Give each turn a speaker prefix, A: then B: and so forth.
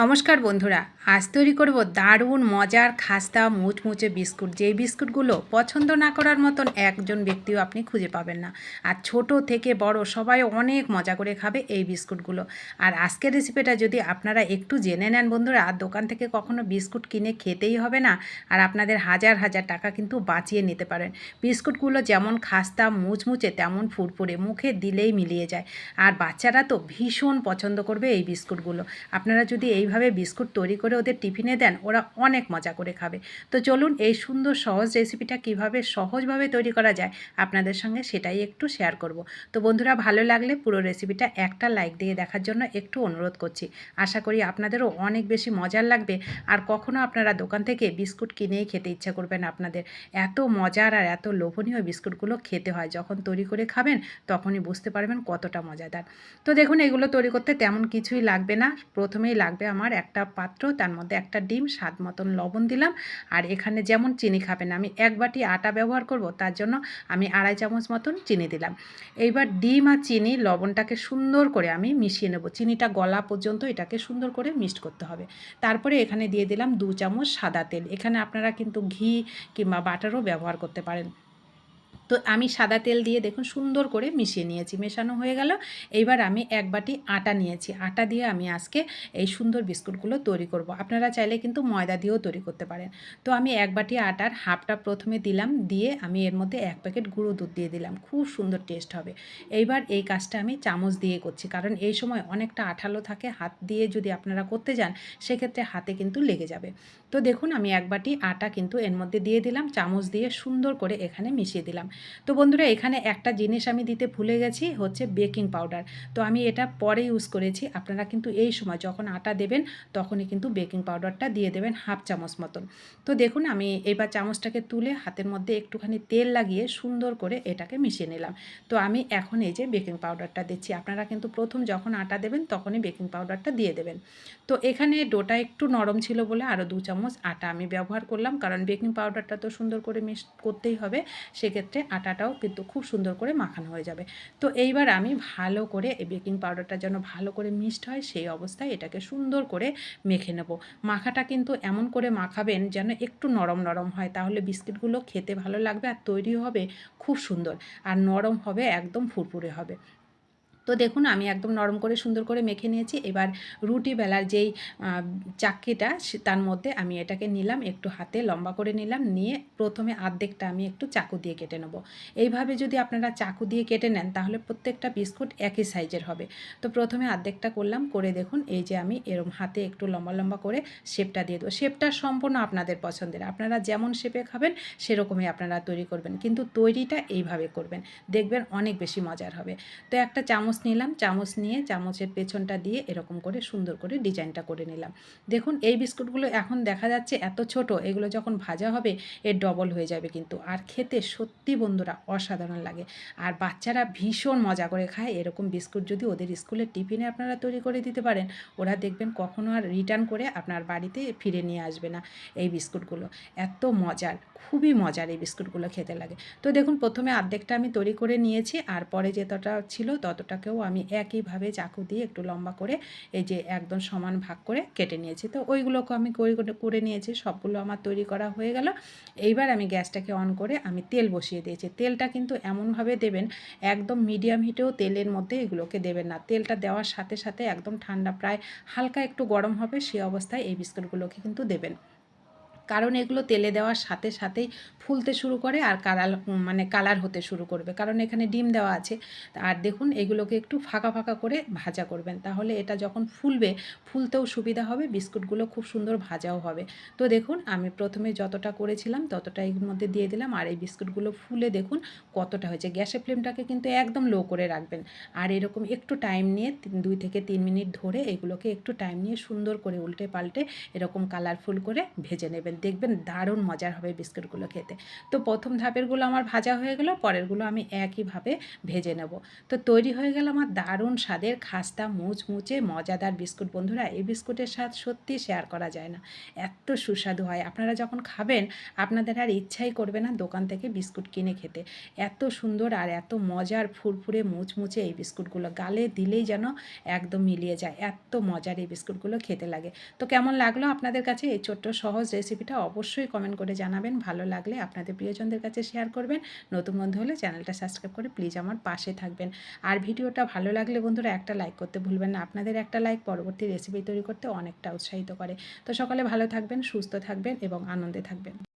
A: নমস্কার বন্ধুরা, আজ তৈরি করব দারুণ মজার খাস্তা মুচমুচে বিস্কুট। যেই বিস্কুটগুলো পছন্দ না করার মতন একজন ব্যক্তিও আপনি খুঁজে পাবেন না। আর ছোট থেকে বড় সবাই অনেক মজা করে খাবে এই বিস্কুটগুলো। আর আজকের রেসিপিটা যদি আপনারা একটু জেনে নেন বন্ধুরা আর দোকান থেকে কখনো বিস্কুট কিনে খেতেই হবে না। আর আপনাদের হাজার হাজার টাকা কিন্তু বাঁচিয়ে নিতে পারেন। বিস্কুটগুলো যেমন খাস্তা মুচমুচে, তেমন ফুরফুরে, মুখে দিলেই মিলিয়ে যায়। আর বাচ্চারা তো ভীষণ পছন্দ করবে এই বিস্কুটগুলো। আপনারা যদি এইভাবে বিস্কুট তৈরি করে ওদের টিফিনে দেন, ওরা অনেক মজা করে খাবে। তো চলুন এই সুন্দর সহজ রেসিপিটা কীভাবে সহজভাবে তৈরি করা যায় আপনাদের সঙ্গে সেটাই একটু শেয়ার করব। তো বন্ধুরা, ভালো লাগলে পুরো রেসিপিটা একটা লাইক দিয়ে দেখার জন্য একটু অনুরোধ করছি। আশা করি আপনাদেরও অনেক বেশি মজার লাগবে। আর কখনো আপনারা দোকান থেকে বিস্কুট কিনেই খেতে ইচ্ছা করবেন আপনাদের। এত মজার আর এত লোভনীয় বিস্কুটগুলো খেতে হয়। যখন তৈরি করে খাবেন, তখনই বুঝতে পারবেন কতটা মজাদার। তো দেখুন, এগুলো তৈরি করতে তেমন কিছুই লাগবে না। প্রথমেই লাগবে আমার একটা পাত্র, তার মধ্যে একটা ডিম, স্বাদ মতন লবণ দিলাম। আর এখানে যেমন চিনি খাবেন, আমি এক বাটি আটা ব্যবহার করব, তার জন্য আমি আড়াই চামচ মতন চিনি দিলাম। এইবার ডিম আর চিনি লবণটাকে সুন্দর করে আমি মিশিয়ে নেব। চিনিটা গলা পর্যন্ত এটাকে সুন্দর করে মিক্সড করতে হবে। তারপরে এখানে দিয়ে দিলাম দু চামচ সাদা তেল। এখানে আপনারা কিন্তু ঘি কিংবা বাটারও ব্যবহার করতে পারেন। তো আমি সাদা তেল দিয়ে দেখুন সুন্দর করে মিশিয়ে নিয়েছি, মেশানো হয়ে গেল। এইবার আমি এক বাটি আটা নিয়েছি। আটা দিয়ে আমি আজকে এই সুন্দর বিস্কুটগুলো তৈরি করব। আপনারা চাইলে কিন্তু ময়দা দিয়েও তৈরি করতে পারেন। তো আমি এক বাটি আটার হাফটা প্রথমে দিলাম, দিয়ে আমি এর মধ্যে এক প্যাকেট গুঁড়ো দুধ দিয়ে দিলাম। খুব সুন্দর টেস্ট হবে। এইবার এই কাজটা আমি চামচ দিয়ে করছি, কারণ এই সময় অনেকটা আঠালো থাকে, হাত দিয়ে যদি আপনারা করতে যান, সেক্ষেত্রে হাতে কিন্তু লেগে যাবে। তো দেখুন আমি এক বাটি আটা কিন্তু এর মধ্যে দিয়ে দিলাম, চামচ দিয়ে সুন্দর করে এখানে মিশিয়ে দিলাম। তো বন্ধুরা, এখানে একটা জিনিস আমি দিতে ভুলে গেছি, হচ্ছে বেকিং পাউডার। তো আমি এটা পরে ইউজ করেছি, আপনারা কিন্তু এই সময় যখন আটা দেবেন, তখনই কিন্তু বেকিং পাউডারটা দিয়ে দেবেন হাফ চামচ মতন। তো দেখুন, আমি এবার চামচটাকে তুলে হাতের মধ্যে একটুখানি তেল লাগিয়ে সুন্দর করে এটাকে মিশিয়ে নিলাম। তো আমি এখন এই যে বেকিং পাউডারটা দিচ্ছি, আপনারা কিন্তু প্রথম যখন আটা দেবেন, তখনই বেকিং পাউডারটা দিয়ে দেবেন। তো এখানে ডোটা একটু নরম ছিল বলে আরও দু চামচ আটা আমি ব্যবহার করলাম, কারণ বেকিং পাউডারটা তো সুন্দর করে মিক্স করতেই হবে, সেক্ষেত্রে আটাটাও কিন্তু খুব সুন্দর করে মাখানো হয়ে যাবে। তো এইবার আমি ভালো করে এই বেকিং পাউডারটা যেন ভালো করে মিক্সড হয় সেই অবস্থায় এটাকে সুন্দর করে মেখে নেব। মাখাটা কিন্তু এমন করে মাখাবেন যেন একটু নরম নরম হয়, তাহলে বিস্কিটগুলো খেতে ভালো লাগবে আর তৈরি হবে খুব সুন্দর। আর নরম হবে, একদম ফুরফুরে হবে। তো দেখুন, আমি একদম নরম করে সুন্দর করে মেখে নিয়েছি। এবার রুটি বেলার যেই চাক্কিটা তার মধ্যে আমি এটাকে নিলাম, একটু হাতে লম্বা করে নিলাম, নিয়ে প্রথমে আর্ধেকটা আমি একটু চাকু দিয়ে কেটে নেব। এইভাবে যদি আপনারা চাকু দিয়ে কেটে নেন, তাহলে প্রত্যেকটা বিস্কুট একই সাইজের হবে। তো প্রথমে আর্ধেকটা করলাম, করে দেখুন, এই যে আমি এরম হাতে একটু লম্বা লম্বা করে শেপটা দিয়ে দেবো। শেপটা সম্পূর্ণ আপনাদের পছন্দের। আপনারা যেমন শেপে খাবেন, সেরকমই আপনারা তৈরি করবেন। কিন্তু তৈরিটা এইভাবে করবেন। দেখবেন অনেক বেশি মজার হবে। তো একটা চামচ চামচ নিলাম, চামচ নিয়ে চামচের পেছনটা দিয়ে এরকম করে সুন্দর করে ডিজাইনটা করে নিলাম। দেখুন, এই বিস্কুটগুলো এখন দেখা যাচ্ছে এত ছোট, এগুলো যখন ভাজা হবে, এর ডবল হয়ে যাবে কিন্তু। আর খেতে সত্যি বন্ধুরা অসাধারণ লাগে। আর বাচ্চারা ভীষণ মজা করে খায়। এরকম বিস্কুট যদি ওদের স্কুলের টিফিনে আপনারা তৈরি করে দিতে পারেন, ওরা দেখবেন কখনো আর রিটার্ন করে আপনার বাড়িতে ফিরে নিয়ে আসবে না এই বিস্কুটগুলো। এত মজার, খুবই মজার এই বিস্কুটগুলো খেতে লাগে। তো দেখুন, প্রথমে অর্ধেকটা আমি তৈরি করে নিয়েছি, আর পরে যতটা ছিল ততটাকেও আমি একইভাবে চাকু দিয়ে একটু লম্বা করে এই যে একদম সমান ভাগ করে কেটে নিয়েছি। তো ওইগুলোকে আমি করে নিয়েছি, সবগুলো আমার তৈরি করা হয়ে গেল। এইবার আমি গ্যাসটাকে অন করে আমি তেল বসিয়ে দিয়েছি। তেলটা কিন্তু এমনভাবে দেবেন, একদম মিডিয়াম হিটেও তেলের মধ্যে এগুলোকে দেবেন না। তেলটা দেওয়ার সাথে সাথে একদম ঠান্ডা, প্রায় হালকা একটু গরম হবে সেই অবস্থায় এই বিস্কুটগুলোকে কিন্তু দেবেন। কারণ এগুলো তেলে দেওয়ার সাথে সাথেই ফুলতে শুরু করে আর কালার মানে কালার হতে শুরু করবে। কারণ এখানে ডিম দেওয়া আছে। আর দেখুন, এগুলোকে একটু ফাঁকা ফাঁকা করে ভাজা করবেন। তাহলে এটা যখন ফুলবে, ফুলতেও সুবিধা হবে, বিস্কুটগুলো খুব সুন্দর ভাজাও হবে। তো দেখুন, আমি প্রথমে যতটা করেছিলাম ততটা এর মধ্যে দিয়ে দিলাম। আর এই বিস্কুটগুলো ফুলে দেখুন কতটা হয়েছে। গ্যাসের ফ্লেমটাকে কিন্তু একদম লো করে রাখবেন। আর এরকম একটু টাইম নিয়ে দুই থেকে তিন মিনিট ধরে এগুলোকে একটু টাইম নিয়ে সুন্দর করে উল্টে পাল্টে এরকম কালারফুল করে ভেজে নেবেন। দেখবেন দারুণ মজার হবে বিস্কুটগুলো খেতে। তো প্রথম ধাপেরগুলো আমার ভাজা হয়ে গেল, পরেরগুলো আমি একইভাবে ভেজে নেব। তো তৈরি হয়ে গেল আমার দারুণ স্বাদের খাস্তা মুচমুচে মজাদার বিস্কুট। বন্ধুরা, এই বিস্কুটের স্বাদ সত্যি শেয়ার করা যায় না। এত সুস্বাদু হয়। আপনারা যখন খাবেন, আপনাদের আর ইচ্ছাই করবে না দোকান থেকে বিস্কুট কিনে খেতে। এত সুন্দর আর এত মজার ফুরফুরে মুচমুচে এই বিস্কুটগুলো। গালে দিলেই যেন একদম মিলিয়ে যায়। এত মজার এই বিস্কুটগুলো খেতে লাগে। তো কেমন লাগল আপনাদের কাছে? এই ছোট্ট সহজ রেসিপিটা অবশ্যই কমেন্ট করে জানাবেন। ভালো লাগলে আপনাদের প্রিয়জনদের কাছে শেয়ার করবেন। নতুন বন্ধু হলে চ্যানেলটা সাবস্ক্রাইব করে প্লিজ আমার পাশে থাকবেন। আর ভিডিওটা ভালো লাগলে বন্ধুরা একটা লাইক করতে ভুলবেন না। আপনাদের একটা লাইক পরবর্তী রেসিপি তৈরি করতে অনেকটা উৎসাহিত করে। তো সকালে ভালো থাকবেন, সুস্থ থাকবেন এবং আনন্দে থাকবেন।